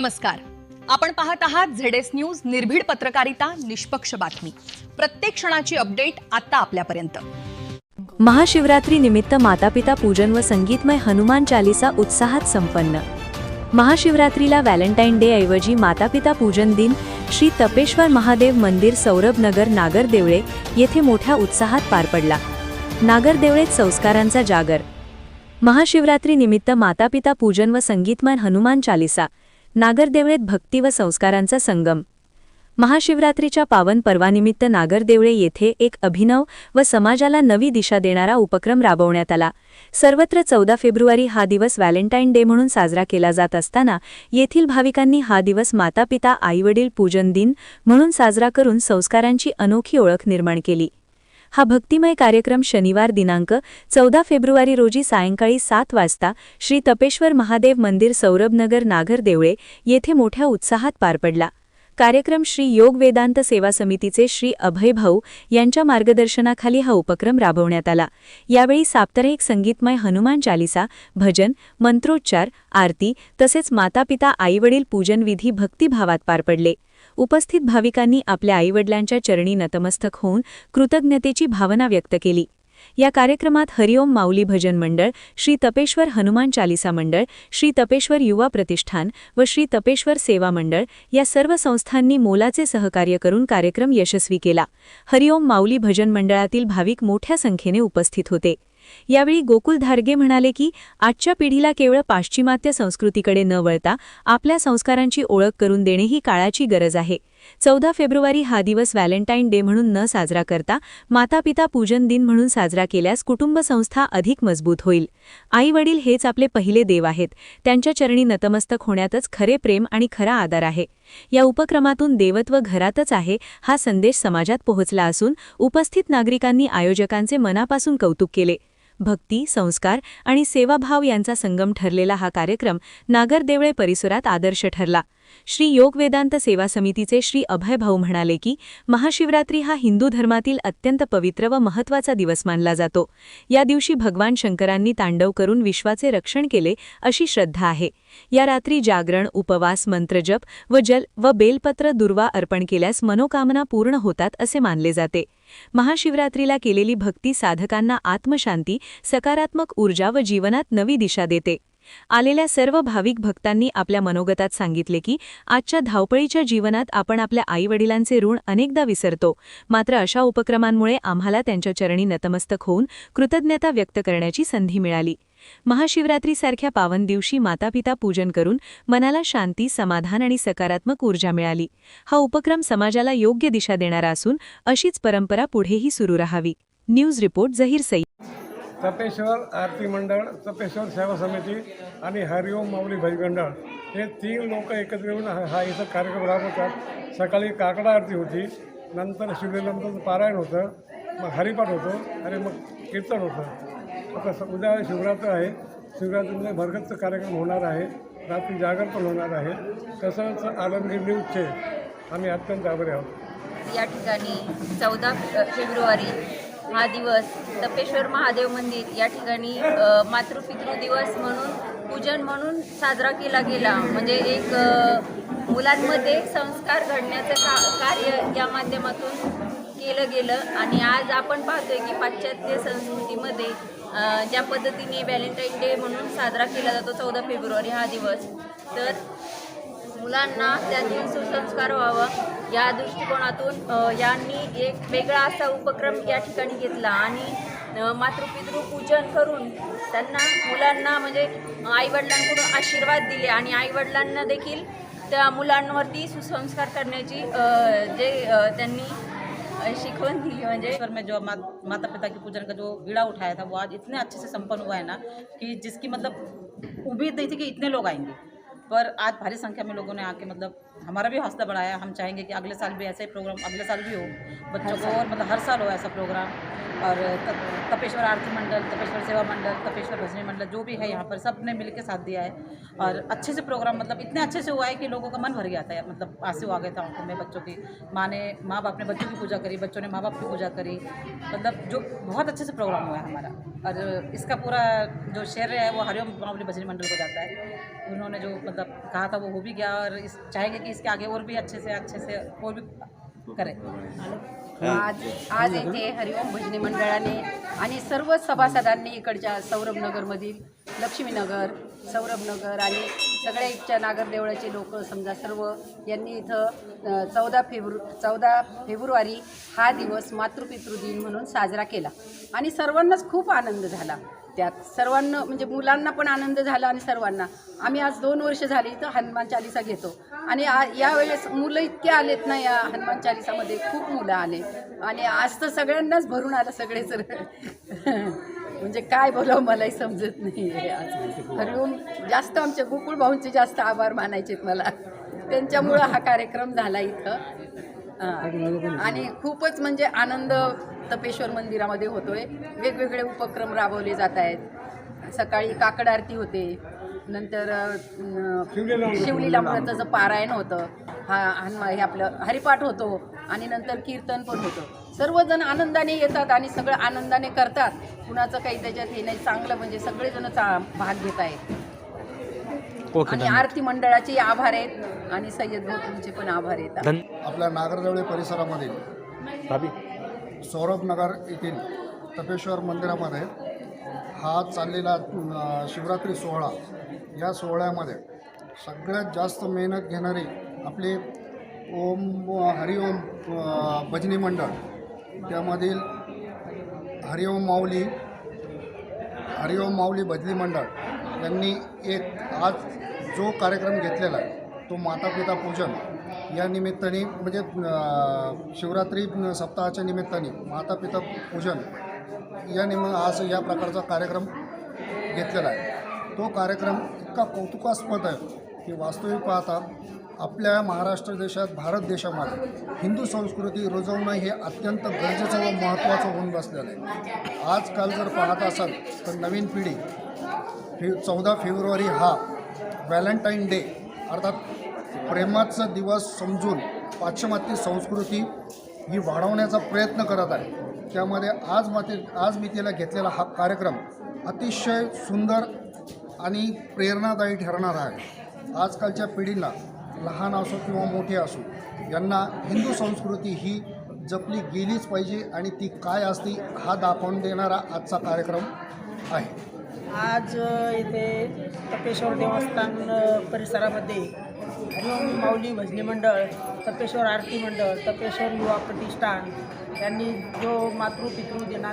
नमस्कार. आपण पाहत आहात झेडएस न्यूज निर्भीड पत्रकारिता निष्पक्ष बातमी. प्रत्येक क्षणाची अपडेट आता आपल्यापर्यंत. महाशिवरात्री निमित्त मातापिता पूजन व संगीतमय हनुमान चालिसा उत्साहात संपन्न. महाशिवरात्रीला व्हॅलेंटाईन डे ऐवजी मातापिता पूजन दिन श्री तपेश्वर महादेव मंदिर सौरभनगर नागरदेवळे येथे मोठ्या उत्साहात पार पडला. नागरदेवळेत संस्कारांचा जागर. महाशिवरात्री निमित्त मातापिता पूजन व संगीतमय हनुमान चालिसा नागरदेवळेत भक्ती व संस्कारांचा संगम. महाशिवरात्रीच्या पावन पर्वानिमित्त नागरदेवळे येथे एक अभिनव व समाजाला नवी दिशा देणारा उपक्रम राबवण्यात आला. सर्वत्र चौदा फेब्रुवारी हा दिवस व्हॅलेंटाईन डे म्हणून साजरा केला जात असताना येथील भाविकांनी हा दिवस मातापिता आईवडील पूजन दिन म्हणून साजरा करून संस्कारांची अनोखी ओळख निर्माण केली. हा भक्तिमय कार्यक्रम शनिवार दिनांक चौदा फेब्रुवारी रोजी सायंकाळी सात वाजता श्री तपेश्वर महादेव मंदिर सौरभनगर नागर देवळे येथे मोठ्या उत्साहात पार पडला. कार्यक्रम श्री योग वेदांत सेवा समितीचे श्री अभय भाऊ यांच्या मार्गदर्शनाखाली हा उपक्रम राबवण्यात आला. यावेळी साप्ताहिक संगीतमय हनुमान चालिसा भजन मंत्रोच्चार आरती तसेच मातापिता आईवडील पूजनविधी भक्तिभावात पार पडले. उपस्थित भाविकांनी आपल्या आईवडिलांच्या चरणी नतमस्तक होऊन कृतज्ञतेची भावना व्यक्त केली. या कार्यक्रमात हरिओम माऊली भजन मंडळ श्री तपेश्वर हनुमान चालिसा मंडळ श्री तपेश्वर युवा प्रतिष्ठान व श्री तपेश्वर सेवा मंडळ या सर्व संस्थांनी मोलाचे सहकार्य करून कार्यक्रम यशस्वी केला. हरिओम माऊली भजन मंडळातील भाविक मोठ्या संख्येने उपस्थित होते. यावेळी गोकुल धारगे म्हणाले की आजच्या पिढीला केवळ पाश्चिमात्य संस्कृतीकडे न वळता आपल्या संस्कारांची ओळख करून देणे ही काळाची गरज आहे. चौदा फेब्रुवारी हा दिवस व्हॅलेंटाईन डे म्हणून न साजरा करता मातापिता पूजन दिन म्हणून साजरा केल्यास कुटुंब संस्था अधिक मजबूत होईल. आई वडील हेच आपले पहिले देव आहेत. त्यांच्या चरणी नतमस्तक होण्यातच खरे प्रेम आणि खरा आदर आहे. या उपक्रमातून देवत्व घरातच आहे हा संदेश समाजात पोहोचला असून उपस्थित नागरिकांनी आयोजकांचे मनापासून कौतुक केले. भक्ती संस्कार आणि सेवाभाव यांचा संगम ठरलेला हा कार्यक्रम नागरदेवळे परिसरात आदर्श ठरला. श्री योग वेदांत सेवा समितीचे श्री अभय भाऊ म्हणाले की महाशिवरात्री हा हिंदू धर्मातील अत्यंत पवित्र व महत्त्वाचा दिवस मानला जातो. या दिवशी भगवान शंकरांनी तांडव करून विश्वाचे रक्षण केले अशी श्रद्धा आहे. या रात्री जागरण उपवास मंत्रजप व जल व बेलपत्र दुर्वा अर्पण केल्यास मनोकामना पूर्ण होतात असे मानले जाते. महाशिवरात्रीला केलेली भक्ती साधकांना आत्मशांती सकारात्मक ऊर्जा व जीवनात नवी दिशा देते. आलेल्या सर्व भाविक भक्तांनी आपल्या मनोगतात सांगितले की आजच्या धावपळीच्या जीवनात आपण आपल्या आईवडिलांचे ऋण अनेकदा विसरतो. मात्र अशा उपक्रमांमुळे आम्हाला त्यांच्या चरणी नतमस्तक होऊन कृतज्ञता व्यक्त करण्याची संधी मिळाली. महाशिवरात्रीसारख्या पावन दिवशी मातापिता पूजन करून मनाला शांती समाधान आणि सकारात्मक ऊर्जा मिळाली. हा उपक्रम समाजाला योग्य दिशा देणारा असून अशीच परंपरा पुढेही सुरू राहावी. News report Zaheer Sai. Tapeshwar आरती मंडळ तपेश्वर सेवा समिती आणि हरिओम माऊली भजगंडळ हे तीन लोक एकत्र येऊन हा हा इथं कार्यक्रम राबवतात. सकाळी काकडा आरती होती नंतर शिवलीनंतर पारायण होतं मग हरिपाठ होतो आणि मग कीर्तन होतं. आता स- उद्या शिवरात्र आहे. शिवरात्रीमध्ये भरगतचा कार्यक्रम होणार आहे. रात्री जागर पण होणार आहे. तसंच आलमगीर न्यूजचे आम्ही अत्यंत आभारी आहोत. या ठिकाणी चौदा फेब्रुवारी हा दिवस तपेश्वर महादेव मंदिर या ठिकाणी मातृपितृ दिवस म्हणून पूजन म्हणून साजरा केला गेला. म्हणजे एक मुलांमध्ये संस्कार घडण्याचं का कार्य या माध्यमातून केलं गेलं. आणि आज आपण पाहतोय की पाश्चात्य संस्कृतीमध्ये ज्या पद्धतीने व्हॅलेंटाईन डे म्हणून साजरा केला जातो चौदा फेब्रुवारी हा दिवस तर मुलांना त्यातील सुसंस्कार व्हावं या दृष्टिकोनातून यांनी एक वेगळा असा उपक्रम या ठिकाणी घेतला. आणि मातृपितृ पूजन करून त्यांना मुलांना म्हणजे आईवडिलांकडून आशीर्वाद दिले. आणि आईवडिलांना देखील त्या मुलांवरती सुसंस्कार करण्याची जे त्यांनी शिकवण दिली. म्हणजे ईश्वर में जो मा, माता पिता की पूजन का जो बीड़ा उठाया था वो आज इतने अच्छे से संपन्न हुआ है ना कि जिसकी मतलब उम्मीद नहीं थी कि इतने लोग आएंगे। पर आज भारी संख्या में लोगों ने आके मतलब हमारा भी हौसला बढ़ाया। हम चाहेंगे कि अगले साल भी ऐसा ही प्रोग्राम अगले साल भी हो। बच्चों को और मतलब हर साल हो ऐसा प्रोग्राम और तपेश्वर आरती मंडल, तपेश्वर सेवा मंडल, तपेश्वर भजनी मंडल, जो भी है यहाँ पर सबने मिल साथ दिया है। और अच्छे से प्रोग्राम मतलब इतने अच्छे से हुआ है कि लोगों का मन भर गया था मतलब आँसू आ गए था आँखों में बच्चों की। माँ ने, माँ बाप ने बच्चों की पूजा करी, बच्चों ने माँ बाप की पूजा करी। मतलब जो बहुत अच्छे से प्रोग्राम हुआ है हमारा। और इसका पूरा जो श्रेय है वो हरिओम मावली भजनी मंडल को जाता है। उन्होंने जो मतलब कहा था वो हो भी गया और इस, चाहेंगे कि इसके आगे और भी अच्छे से अच्छे से और भी आज आज येथे हरिओम भजनी मंडळाने आणि सर्व सभासदांनी इकडच्या सौरभनगरमधील लक्ष्मीनगर सौरभनगर आणि सगळ्या इथच्या नागरदेवळाचे लोक समजा सर्व यांनी इथं चौदा फेब्रु चौदा फेब्रुवारी हा दिवस मातृपितृ दिन म्हणून साजरा केला. आणि सर्वांनाच खूप आनंद झाला. त्यात सर्वांना म्हणजे मुलांना पण आनंद झाला आणि सर्वांना. आम्ही आज दोन वर्ष झाली इथं हनुमान चालिसा घेतो. आणि आ यावेळेस मुलं इतके आलेत ना या हनुमान चालिसामध्ये खूप मुलं आले. आणि आज तर सगळ्यांनाच भरून आलं सगळेच म्हणजे काय बोलावं मलाही समजत नाही आहे आज. हरिओम जास्त आमच्या गोकुळ भाऊंचे जास्त आभार मानायचेत मला. त्यांच्यामुळं हा कार्यक्रम झाला इथं. हां. आणि खूपच म्हणजे आनंद तपेश्वर मंदिरामध्ये होतोय. वेगवेगळे उपक्रम राबवले जात आहेत. सकाळी काकड आरती होते. नंतर शिवलीला शिवलीलामृताचं पारायण होतं हा हनुमा हे आपलं हरिपाठ होतो. आणि नंतर कीर्तन पण होतं. सर्वजण आनंदाने येतात आणि सगळं आनंदाने करतात. कुणाचं काही त्याच्यात हे नाही चांगलं म्हणजे सगळेजण चा भाग घेत आहेत. आणि आरती मंडळाचे आभार आहेत आणि सय्यद भाऊंचे पण आभार आहेत. आपल्या नागरदेवळे परिसरामधील सौरभनगर येथील तपेश्वर मंदिरामध्ये हा चाललेला अ, शिवरात्री सोहळा या सोहळ्यामध्ये सगळ्यात जास्त मेहनत घेणारी आपली ओम हरिओम भजनी मंडळ त्यामधील हरिओम माऊली हरिओम माऊली भजनी मंडळ यांनी एक आज जो कार्यक्रम घेतलेला आहे तो माता पिता पूजन या निमित्ताने म्हणजे शिवरात्री सप्ताहाच्या निमित्ताने माता पिता पूजन या निम आज या प्रकारचा कार्यक्रम घेतलेला आहे. तो कार्यक्रम इतका कौतुकास्पद आहे की वास्तविक पाहता आपल्या महाराष्ट्र देशात भारत देशामध्ये हिंदू संस्कृती रुजवणं हे अत्यंत गरजेचं व महत्त्वाचं होऊन बसलेलं आहे. आजकाल जर पाहत असाल तर नवीन पिढी फे चौदा फेब्रुवारी हा व्हॅलेंटाईन डे अर्थात प्रेमाचा दिवस समजून पाश्चिमात्य संस्कृती ही वाढवण्याचा प्रयत्न करत आहे. त्यामध्ये आज माते आज मी तिला घेतलेला हा कार्यक्रम अतिशय सुंदर आणि प्रेरणादायी ठरणार आहे. आजकालच्या पिढीला लहान असो किंवा मोठे असो यांना हिंदू संस्कृती ही जपली गेलीच पाहिजे आणि ती काय असती हा दाखवून देणारा आजचा कार्यक्रम आहे. आज इथे तपेश्वर देवस्थान परिसरामध्ये हरिओम माऊली भजनी मंडळ तपेश्वर आरती मंडळ तपेश्वर युवा प्रतिष्ठान यांनी जो मातृपितृ दिना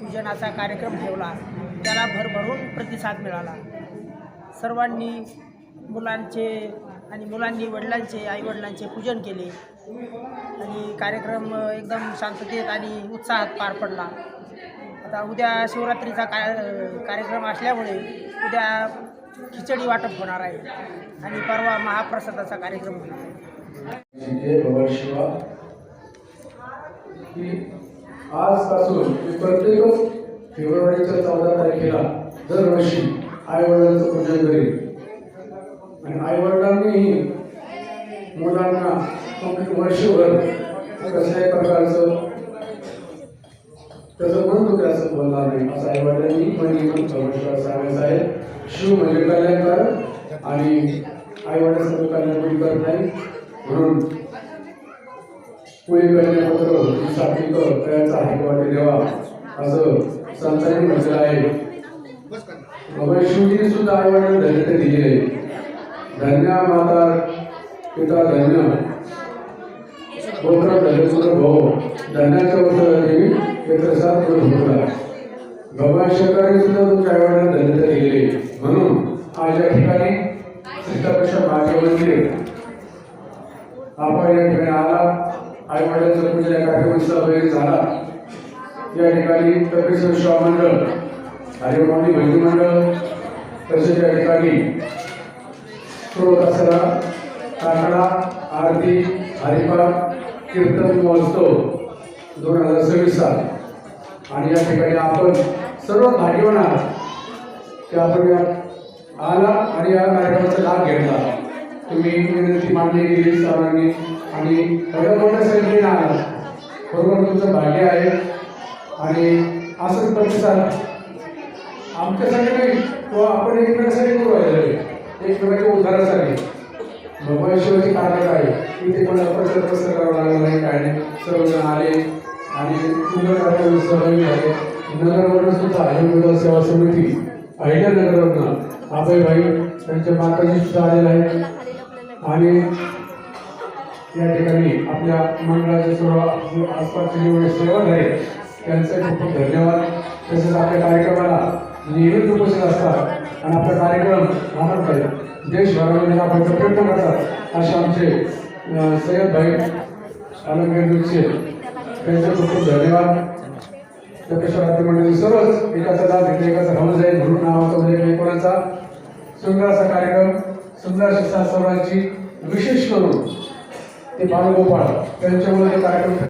पूजनाचा कार्यक्रम ठेवला त्याला भरभरून प्रतिसाद मिळाला. सर्वांनी मुलांचे आणि मुलांनी वडिलांचे आईवडिलांचे पूजन केले. आणि कार्यक्रम एकदम शांततेत आणि उत्साहात पार पडला. आता उद्या शिवरात्रीचा काय कार्यक्रम असल्यामुळे उद्या खिचडी वाटप होणार आहे आणि परवा महाप्रसादाचा कार्यक्रम होणार आहे. आजपासून प्रत्येक फेब्रुवारीच्या चौदा तारखेला दरवर्षी आईवडिलांचं पूजन करेल आणि आईवडिलांनीही मुलांना कंप्लीट वर्षभर कसल्याही प्रकारचं त्याचं मन दुखे असं बोलणार नाही असं आईवडिलांनी म्हणजे भविष्यात सांगायचं आहे शिव म्हणजे कल्याणकर आणि आईवडिलांचं कल्याण कोणी करत नाही म्हणून पुढे कल्याणपत्र ही सात्विक तयाचा हायकवाटे देवा असं संतांनी म्हटलं आहे बाबा शिवजी सुद्धा आई वडील धन्य दिले धन्य माता पिता धन्य गोत्र धन्य सुद्धा भाऊ धन्याच्या उत्तर देवी एकत्र सात करून होता भगवान शंकरांनी सुद्धा तुमच्या आईवडिलांना धन्यता दिलेली म्हणून आज या ठिकाणी सीतापेक्षा माझे मंदिर आपण या ठिकाणी आला. आई वडिलांचा पूजा या कार्यक्रमात सहभागी झाला. या ठिकाणी तपेश्वर शिवा मंडळ हरिमानी बहिणी मंडळ तसेच या ठिकाणी स्रोत असलेला काकडा आरती हरिपाठ कीर्तन महोत्सव दोन हजार सव्वीस साल. आणि या ठिकाणी आपण सर्व भाग्यवान आहात. की आपण आला आणि या कार्यक्रमाचा लाभ घेतला. तुम्ही विनंती मांडली गेली सर्वांनी आणि एवढ्या मोठ्या संख्येने आला. बरोबर तुमचं भाग्य आहे. आणि असंच प्रतिसाद आमच्यासाठी नाही किंवा आपण एकमेकांसाठी करू राहिलो एकमेकांच्या उद्धारासाठी. भगवान शिवाची कारण आहे इथे मला प्रचार प्रसार करावा लागला नाही काय नाही. सर्वजण आले आणि सुंदर कार्यक्रम सहभागी झाले नगरवरून सुद्धा आयुर्वेद सेवा समिती अहिल्यानगरवरनं अभय भाई त्यांच्या माताजी सुद्धा आलेले आहेत. आणि या ठिकाणी आपल्या मंडळाचे सर्व आसपासचे जेवढे सेवक आहेत त्यांचे खूप खूप धन्यवाद. तसेच आपल्या कार्यक्रमाला नेहमीच उपस्थित असतात. आणि आपला कार्यक्रम राहणार पाहिजे देशभरामध्ये आपण प्रयत्न करतात असे आमचे सय्यद भाई अलंकेचे त्यांचे खूप खूप धन्यवाद. तपेश्वर मंडळी सर्वच एकाचा लाभ घेतला एकाचा राहून जाईल म्हणून नावाचा म्हणजे कोणाचा. सुंदर असा कार्यक्रम सुंदर अशी सर्वांची विशेष करून ते बालगोपाळ त्यांच्यामुळे ते कार्यक्रम